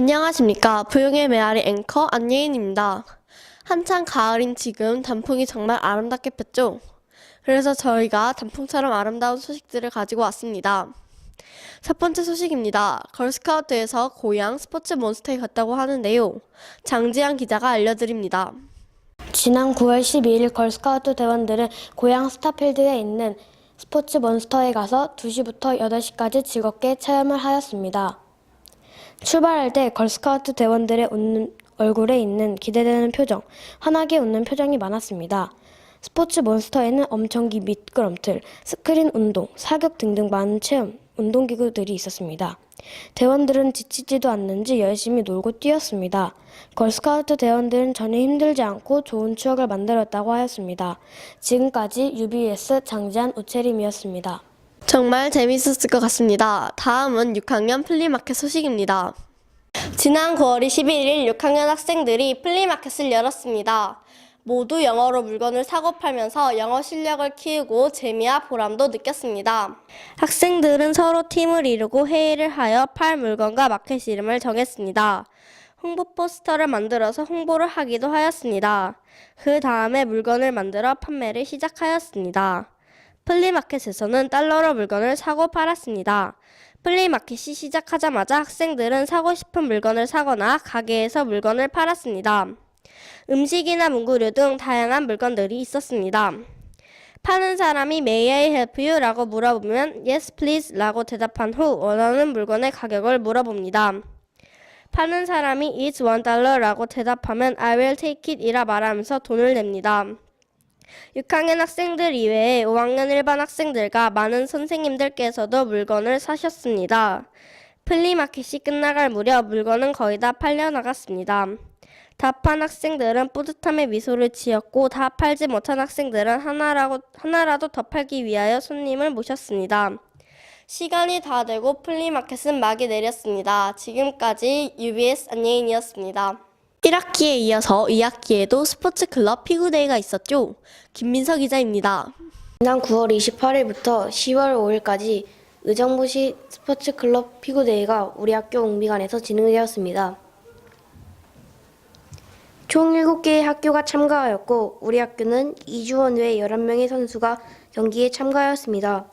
안녕하십니까. 부용의 메아리 앵커 안예인입니다. 한창 가을인 지금 단풍이 정말 아름답게 폈죠? 그래서 저희가 단풍처럼 아름다운 소식들을 가지고 왔습니다. 첫 번째 소식입니다. 걸스카우트에서 고양 스포츠 몬스터에 갔다고 하는데요. 장지한 기자가 알려드립니다. 지난 9월 12일 걸스카우트 대원들은 고향 스타필드에 있는 스포츠 몬스터에 가서 2시부터 8시까지 즐겁게 체험을 하였습니다. 출발할 때 걸스카우트 대원들의 웃는 얼굴에 있는 기대되는 표정, 환하게 웃는 표정이 많았습니다. 스포츠 몬스터에는 엄청기 미끄럼틀, 스크린 운동, 사격 등등 많은 체험, 운동기구들이 있었습니다. 대원들은 지치지도 않는지 열심히 놀고 뛰었습니다. 걸스카우트 대원들은 전혀 힘들지 않고 좋은 추억을 만들었다고 하였습니다. 지금까지 UBS 장지한 우체림이었습니다. 정말 재밌었을 것 같습니다. 다음은 6학년 플리마켓 소식입니다. 지난 9월 21일 6학년 학생들이 플리마켓을 열었습니다. 모두 영어로 물건을 사고 팔면서 영어 실력을 키우고 재미와 보람도 느꼈습니다. 학생들은 서로 팀을 이루고 회의를 하여 팔 물건과 마켓 이름을 정했습니다. 홍보 포스터를 만들어서 홍보를 하기도 하였습니다. 그 다음에 물건을 만들어 판매를 시작하였습니다. 플리마켓에서는 달러로 물건을 사고 팔았습니다. 플리마켓이 시작하자마자 학생들은 사고 싶은 물건을 사거나 가게에서 물건을 팔았습니다. 음식이나 문구류 등 다양한 물건들이 있었습니다. 파는 사람이 May I help you? 라고 물어보면 Yes please 라고 대답한 후 원하는 물건의 가격을 물어봅니다. 파는 사람이 It's one dollar 라고 대답하면 I will take it 이라 말하면서 돈을 냅니다. 6학년 학생들 이외에 5학년 일반 학생들과 많은 선생님들께서도 물건을 사셨습니다. 플리마켓이 끝나갈 무렵 물건은 거의 다 팔려나갔습니다. 다 판 학생들은 뿌듯함에 미소를 지었고 다 팔지 못한 학생들은 하나라고, 하나라도 더 팔기 위하여 손님을 모셨습니다. 시간이 다 되고 플리마켓은 막이 내렸습니다. 지금까지 UBS 안예인이었습니다. 1학기에 이어서 2학기에도 스포츠 클럽 피구데이가 있었죠. 김민석 기자입니다. 지난 9월 28일부터 10월 5일까지 의정부시 스포츠클럽 피구대회가 우리 학교 웅비관에서 진행되었습니다. 총 7개의 학교가 참가하였고 우리 학교는 이주원 외 11명의 선수가 경기에 참가하였습니다.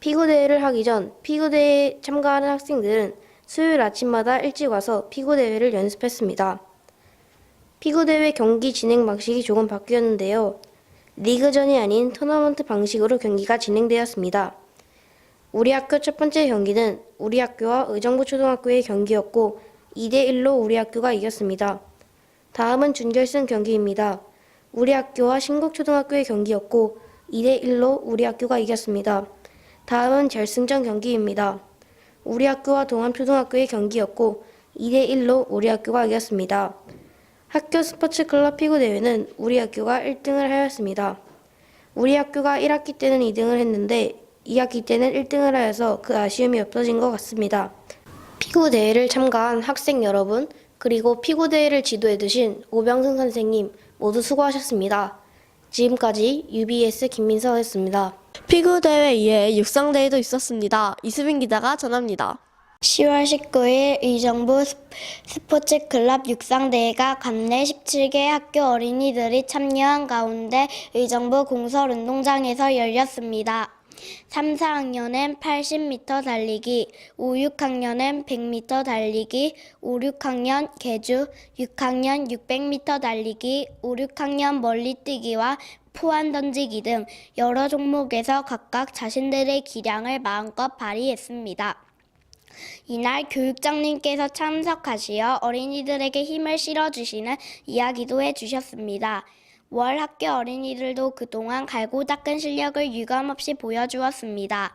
피구대회를 하기 전 피구대회에 참가하는 학생들은 수요일 아침마다 일찍 와서 피구대회를 연습했습니다. 피구대회 경기 진행 방식이 조금 바뀌었는데요. 리그전이 아닌 토너먼트 방식으로 경기가 진행되었습니다. 우리 학교 첫 번째 경기는 우리 학교와 의정부 초등학교의 경기였고 2대1로 우리 학교가 이겼습니다. 다음은 준결승 경기입니다. 우리 학교와 신곡초등학교의 경기였고 2대1로 우리 학교가 이겼습니다. 다음은 결승전 경기입니다. 우리 학교와 동암초등학교의 경기였고 2대1로 우리 학교가 이겼습니다. 학교 스포츠 클럽 피구 대회는 우리 학교가 1등을 하였습니다. 우리 학교가 1학기 때는 2등을 했는데 2학기 때는 1등을 하여서 그 아쉬움이 없어진 것 같습니다. 피구 대회를 참가한 학생 여러분, 그리고 피구 대회를 지도해 주신 오병승 선생님 모두 수고하셨습니다. 지금까지 UBS 김민서였습니다. 피구 대회 이외에 육상 대회도 있었습니다. 이수빈 기자가 전합니다. 10월 19일 의정부 스- 스포츠 클럽 육상대회가 관내 17개 학교 어린이들이 참여한 가운데 의정부 공설운동장에서 열렸습니다. 3, 4학년엔 80m 달리기, 5, 6학년엔 100m 달리기, 5, 6학년 개주, 6학년 600m 달리기, 5, 6학년 멀리뛰기와 포환 던지기 등 여러 종목에서 각각 자신들의 기량을 마음껏 발휘했습니다. 이날 교육장님께서 참석하시어 어린이들에게 힘을 실어주시는 이야기도 해주셨습니다. 월 학교 어린이들도 그동안 갈고 닦은 실력을 유감없이 보여주었습니다.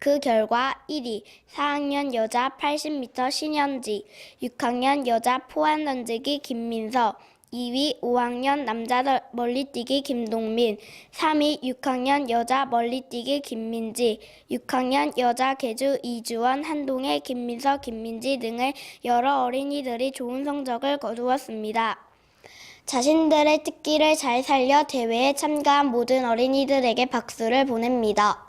그 결과 1위 4학년 여자 80m 신현지, 6학년 여자 포환 던지기 김민서, 2위 5학년 남자 덜- 멀리뛰기 김동민, 3위 6학년 여자 멀리뛰기 김민지, 6학년 여자 개주 이주원, 한동혜, 김민서, 김민지 등의 여러 어린이들이 좋은 성적을 거두었습니다. 자신들의 특기를 잘 살려 대회에 참가한 모든 어린이들에게 박수를 보냅니다.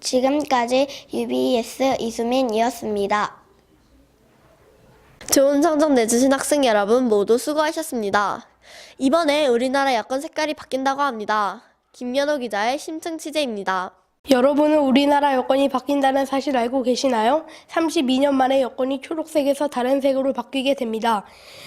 지금까지 UBS 이수민이었습니다. 좋은 성적 내주신 학생 여러분 모두 수고하셨습니다. 이번에 우리나라 여권 색깔이 바뀐다고 합니다. 김연호 기자의 심층 취재입니다. 여러분은 우리나라 여권이 바뀐다는 사실 알고 계시나요? 32년 만에 여권이 초록색에서 다른 색으로 바뀌게 됩니다.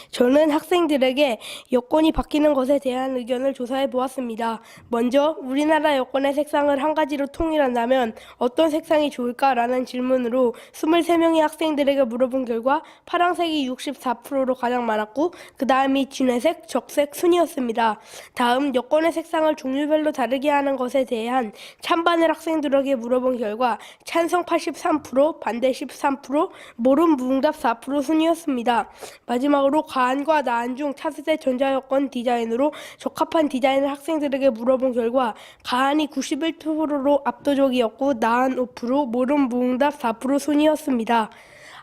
저는 학생들에게 여권이 바뀌는 것에 대한 의견을 조사해 보았습니다. 먼저 우리나라 여권의 색상을 한 가지로 통일한다면 어떤 색상이 좋을까라는 질문으로 23명의 학생들에게 물어본 결과 파란색이 64%로 가장 많았고 그 다음이 진회색, 적색 순이었습니다. 다음 여권의 색상을 종류별로 다르게 하는 것에 대한 찬반을 학생 들에게 물어본 결과 찬성 83%, 반대 13%, 모름 무응답 4% 순이었습니다. 마지막으로 가안과 나안 중 차세대 전자여권 디자인으로 적합한 디자인을 학생들에게 물어본 결과 가안이 91%로 압도적이었고 나안 5%, 모름 무응답 4% 순이었습니다.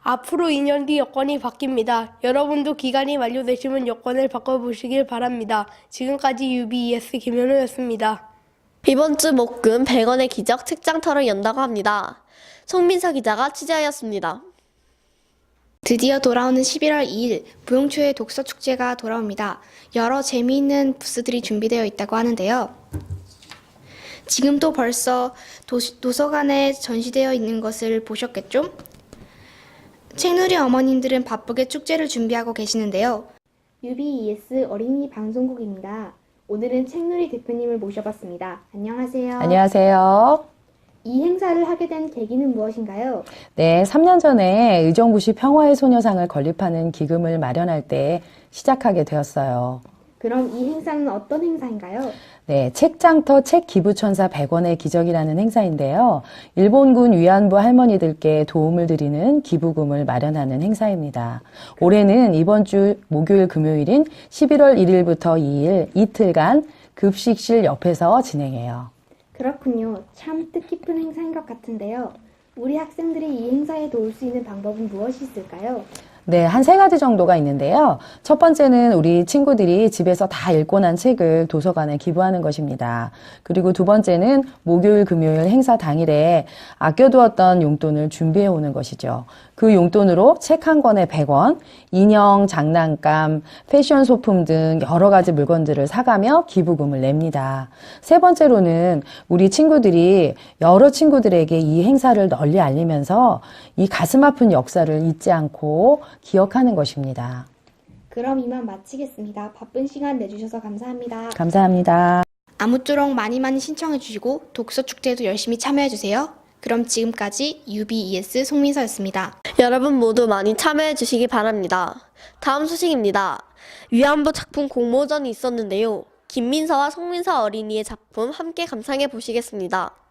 앞으로 2년 뒤 여권이 바뀝니다. 여러분도 기간이 만료되시면 여권을 바꿔보시길 바랍니다. 지금까지 UBES 김현우였습니다. 이번 주 목금 100원의 기적 책장 털을 연다고 합니다. 송민서 기자가 취재하였습니다. 드디어 돌아오는 11월 2일 부용초의 독서 축제가 돌아옵니다. 여러 재미있는 부스들이 준비되어 있다고 하는데요. 지금도 벌써 도, 도서관에 전시되어 있는 것을 보셨겠죠? 책누리 어머님들은 바쁘게 축제를 준비하고 계시는데요. UBES 어린이 방송국입니다. 오늘은 책누리 대표님을 모셔봤습니다. 안녕하세요. 안녕하세요. 이 행사를 하게 된 계기는 무엇인가요? 네, 3년 전에 의정부시 평화의 소녀상을 건립하는 기금을 마련할 때 시작하게 되었어요. 그럼 이 행사는 어떤 행사인가요? 네, 책장터 책 기부천사 100원의 기적이라는 행사인데요. 일본군 위안부 할머니들께 도움을 드리는 기부금을 마련하는 행사입니다. 올해는 이번 주 목요일 금요일인 11월 1일부터 2일 이틀간 급식실 옆에서 진행해요. 그렇군요. 참 뜻깊은 행사인 것 같은데요. 우리 학생들이 이 행사에 도울 수 있는 방법은 무엇이 있을까요? 네, 한 세 가지 정도가 있는데요. 첫 번째는 우리 친구들이 집에서 다 읽고 난 책을 도서관에 기부하는 것입니다. 그리고 두 번째는 목요일, 금요일 행사 당일에 아껴두었던 용돈을 준비해 오는 것이죠. 그 용돈으로 책 한 권에 100원, 인형, 장난감, 패션 소품 등 여러 가지 물건들을 사가며 기부금을 냅니다. 세 번째로는 우리 친구들이 여러 친구들에게 이 행사를 널리 알리면서 이 가슴 아픈 역사를 잊지 않고 기억하는 것입니다. 그럼 이만 마치겠습니다. 바쁜 시간 내주셔서 감사합니다. 감사합니다. 아무쪼록 많이 많이 신청해 주시고 독서 축제에도 열심히 참여해 주세요. 그럼 지금까지 UBES 송민서였습니다. 여러분 모두 많이 참여해 주시기 바랍니다. 다음 소식입니다. 위안부 작품 공모전이 있었는데요. 김민서와 송민서 어린이의 작품 함께 감상해 보시겠습니다.